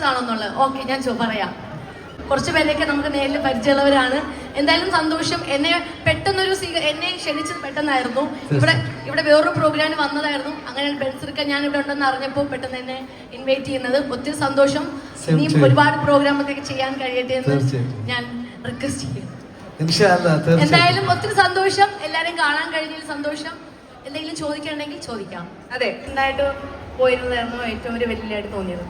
തേച്ചതാണെന്നുള്ളത് okay ഞാൻ ചോ പറയാം. കുറച്ച് പേരെയൊക്കെ നമുക്ക് നേരിൽ പരിചയമുള്ളവരാണ്. എന്തായാലും സന്തോഷം. എന്നെ പെട്ടെന്നൊരു എന്നെ ക്ഷണിച്ചത് പെട്ടെന്നായിരുന്നു. ഇവിടെ ഇവിടെ വേറൊരു പ്രോഗ്രാം വന്നതായിരുന്നു. അങ്ങനെ ബെൻസിർക്ക ഞാൻ ഇവിടെ ഉണ്ടെന്ന് അറിഞ്ഞപ്പോൾ പെട്ടെന്ന് എന്നെ ഇൻവൈറ്റ് ചെയ്യുന്നത്. ഒത്തിരി സന്തോഷം. You. ഒരുപാട് പ്രോഗ്രാം ഒക്കെ ചെയ്യാൻ കഴിയട്ടെ എന്ന് ഞാൻ റിക്വസ്റ്റ് ചെയ്യുന്നു. എന്തായാലും ഒത്തിരി സന്തോഷം. എല്ലാരെയും കാണാൻ കഴിഞ്ഞതിൽ സന്തോഷം. എന്തെങ്കിലും ചോദിക്കണമെങ്കിൽ ചോദിക്കാം. അതെ എന്തായിട്ട് പോയിരുന്നതായിരുന്നു ഏറ്റവും ഒരു വെല്ലുവിളിയായിട്ട് തോന്നിയത്.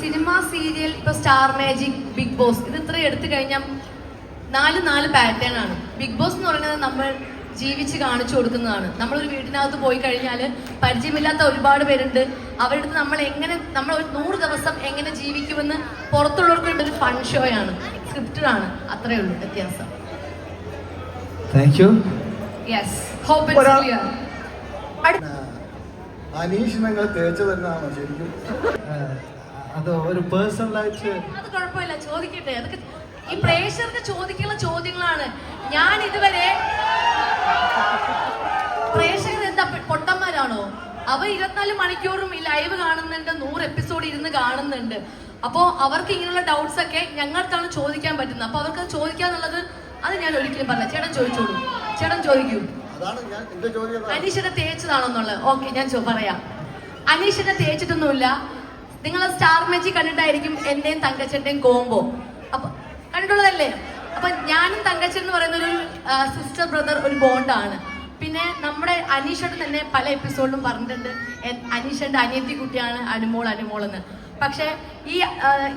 സിനിമ സീരിയൽ ഇപ്പൊ സ്റ്റാർ മാജിക് ബിഗ് ബോസ് ഇത് ഇത്ര എടുത്തു കഴിഞ്ഞാൽ നാല് നാല് പാറ്റേൺ ആണ്. ബിഗ് ബോസ് എന്ന് പറയുന്നത് നമ്മൾ ജീവിച്ച് കാണിച്ചു കൊടുക്കുന്നതാണ്. നമ്മളൊരു വീടിനകത്ത് പോയി കഴിഞ്ഞാൽ പരിചയമില്ലാത്ത ഒരുപാട് പേരുണ്ട്. അവരുടെ അടുത്ത് നമ്മൾ എങ്ങനെ നമ്മൾ ഒരു നൂറ് ദിവസം എങ്ങനെ ജീവിക്കുമെന്ന് പുറത്തുള്ളവർക്ക് ഒരു ഫൺ ഷോ ആണ്. സ്ക്രിപ്റ്റഡ് ആണ്. അത്രേ ഉള്ളൂ വ്യത്യാസം. Thank you yes hope it's clear clear Aneesh നിങ്ങൾ തേച്ചു തന്നെയാണോ ശരിക്കും അത് ഒരു പേഴ്സണലായിട്ട്? അത് കുഴപ്പമില്ല ചോദിക്കട്ടെ. അതൊക്കെ ഈ പ്രേക്ഷകർക്ക് ചോദിക്കുന്ന ചോദ്യങ്ങളാണ്. ഞാൻ ഇതുവരെ പ്രേക്ഷകർ എന്താ പൊട്ടന്മാരാണോ? അവർ ഇരുപത്തിനാല് മണിക്കൂറും ഈ ലൈവ് കാണുന്നുണ്ട് നൂറ് എപ്പിസോഡ് ഇരുന്ന് കാണുന്നുണ്ട്. അപ്പോ അവർക്ക് ഇങ്ങനെയുള്ള ഡൗട്ട്സ് ഒക്കെ ഞങ്ങൾക്കാണ് ചോദിക്കാൻ പറ്റുന്നത്. അപ്പൊ അവർക്ക് ചോദിക്കാന്നുള്ളത് അത് ഞാൻ ഒരിക്കലും പറഞ്ഞ ചേട്ടൻ ചോദിച്ചോളൂ. ചേട്ടൻ ചോദിക്കൂ. അനീഷിനെ തേച്ചതാണെന്നുള്ളത് ഓക്കെ ഞാൻ പറയാം. അനീഷിനെ തേച്ചിട്ടൊന്നുമില്ല. നിങ്ങൾ സ്റ്റാർ മാജിക് കണ്ടിട്ടായിരിക്കും എന്റെയും തങ്കച്ചന്റെയും കോംബോ. അപ്പൊ കണ്ടിട്ടുള്ളതല്ലേ? അപ്പൊ ഞാനും തങ്കച്ചൻ എന്ന് പറയുന്ന ഒരു സിസ്റ്റർ ബ്രദർ ഒരു ബോണ്ടാണ് പിന്നെ നമ്മുടെ അനീഷയുടെ തന്നെ പല എപ്പിസോഡിലും പറഞ്ഞിട്ടുണ്ട്. അനീഷന്റെ അനിയത്തി കുട്ടിയാണ് അനുമോൾ അനുമോൾ എന്ന്. പക്ഷേ ഈ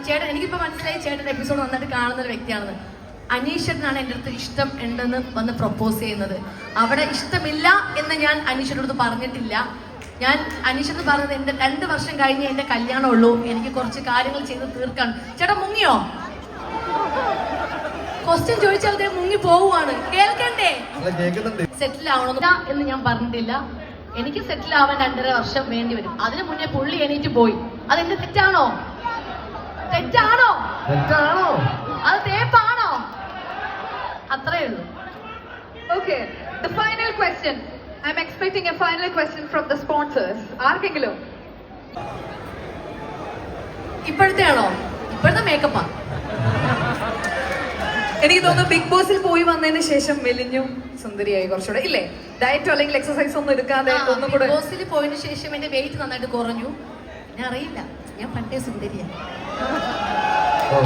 ചേട്ടൻ എനിക്കിപ്പോ മനസ്സിലായി ചേട്ടൻ എപ്പിസോഡ് നന്നായിട്ട് കാണുന്ന ഒരു വ്യക്തിയാണെന്ന്. അനീഷനാണ് എന്റെ അടുത്ത് ഇഷ്ടം ഉണ്ടെന്ന് വന്ന് പ്രപ്പോസ് ചെയ്യുന്നത്. അവിടെ ഇഷ്ടമില്ല എന്ന് ഞാൻ അനീഷയുടെ അടുത്ത് പറഞ്ഞിട്ടില്ല. ഞാൻ അനീഷെന്ന് പറഞ്ഞത് എന്റെ രണ്ട് വർഷം കഴിഞ്ഞ് എന്റെ കല്യാണമുള്ളൂ. എനിക്ക് കുറച്ച് കാര്യങ്ങൾ ചെയ്ത് തീർക്കാൻ ചേട്ടാ മുങ്ങിയോ? ക്വസ്റ്റ്യൻ ചോദിച്ചാൽ അദ്ദേഹം മുങ്ങി പോവുകയാണ്. കേൾക്കണ്ടേ? സെറ്റിൽ ആവണമെന്നില്ല എന്ന് ഞാൻ പറഞ്ഞിട്ടില്ല. എനിക്ക് സെറ്റിൽ ആവാൻ രണ്ടര വർഷം വേണ്ടി വരും. അതിനു മുന്നേ പുള്ളി എണീറ്റ് പോയി. അതെന്റെ തെറ്റാണോ? തെറ്റാണോ? തെറ്റാണോ? അത് തേപ്പാണോ? അത്രേ ഉള്ളൂ. Okay the final question I am expecting a final question from the sponsors ആർക്കെങ്കിലും ഇപ്പോഴത്തെ ആണോ ഇപ്പോഴത്തെ മേക്കപ്പാ എനിക്ക് തോന്നുന്നു ബിഗ് ബോസിൽ പോയി വന്നതിന് ശേഷം മെലിഞ്ഞു സുന്ദരിയായി കുറച്ചുകൂടെ. ഇല്ലേ? ഡയറ്റോ അല്ലെങ്കിൽ എക്സസൈസ് ഒന്നും എടുക്കാതെ ഒന്നും കൂടെ ബോസിൽ പോയതിനു ശേഷം എന്റെ വെയിറ്റ് നന്നായിട്ട് കുറഞ്ഞു. ഞാൻ അറിയില്ല. ഞാൻ പണ്ടേ സുന്ദരിയാണ്. ഓ